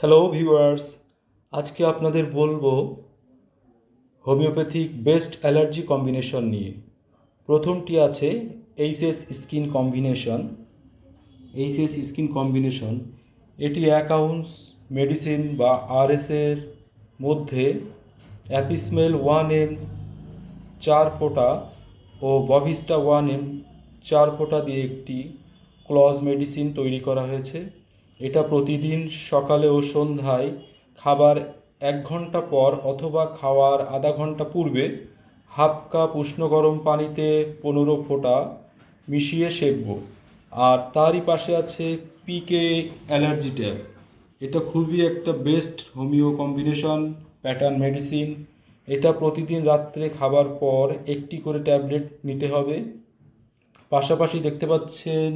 Hello viewers আজকে আপনাদের বলব হোমিওপ্যাথিক বেস্ট অ্যালার্জি কম্বিনেশন নিয়ে। প্রথমটি আছে HS skin combination. HS skin combination, এটি অ্যাকাউন্টস মেডিসিন বা আরএসের মধ্যে অ্যাপিসমেল ওয়ান এম চার ফোঁটা ও বভিস্টা ওয়ান এম চার ফোঁটা দিয়ে একটি ক্লজ মেডিসিন তৈরি করা হয়েছে। এটা প্রতিদিন সকালে ও সন্ধ্যায় খাবার এক ঘণ্টা পর অথবা খাওয়ার আধা ঘণ্টা পূর্বে হাফ কাপ উষ্ণ গরম পানিতে পনেরো ফোঁটা মিশিয়ে সেঁকব। আর তারই পাশে আছে পিকে অ্যালার্জি ট্যাব। এটা খুবই একটা best homoeo combination, pattern medicine. এটা প্রতিদিন রাত্রে খাবার পর একটি করে ট্যাবলেট নিতে হবে। পাশাপাশি দেখতে পাচ্ছেন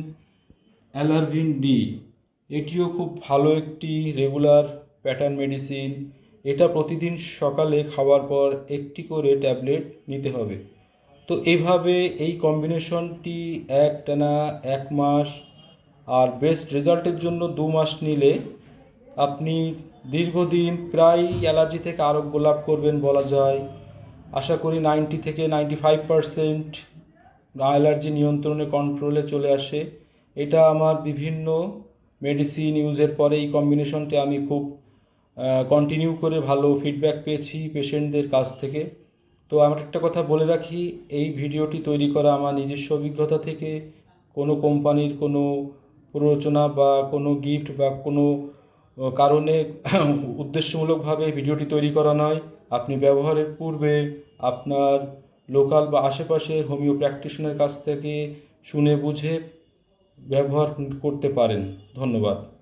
অ্যালারভিন ডি। এটিও খুব ভালো একটি রেগুলার প্যাটার্ন মেডিসিন। এটা প্রতিদিন সকালে খাওয়ার পর একটি করে ট্যাবলেট নিতে হবে। তো এইভাবে এই কম্বিনেশনটি এক টানা এক মাস আর বেস্ট রেজাল্টের জন্য দু মাস নিলে আপনি দীর্ঘদিন প্রায় অ্যালার্জি থেকে আরোগ্য লাভ করবেন বলা যায়। আশা করি নাইনটি থেকে নাইনটি ফাইভ পারসেন্ট অ্যালার্জি নিয়ন্ত্রণে কন্ট্রোলে চলে আসে। এটা আমার বিভিন্ন মেডিসিন ইউজের পরে এই কম্বিনেশনটা আমি খুব কন্টিনিউ করে ভালো ফিডব্যাক পেয়েছি পেশেন্টদের কাছ থেকে। তো আমার একটা কথা বলে রাখি, এই ভিডিওটি তৈরি করা আমার নিজস্ব অভিজ্ঞতা থেকে, কোনো কোম্পানির কোনো প্ররোচনা বা কোনো গিফট বা কোনো কারণে উদ্দেশ্যমূলকভাবে ভিডিওটি তৈরি করা নয়। আপনি ব্যবহারের পূর্বে আপনার লোকাল বা আশেপাশের হোমিও প্র্যাকটিশনের কাছ থেকে শুনে বুঝে ব্যবহার করতে পারেন। ধন্যবাদ।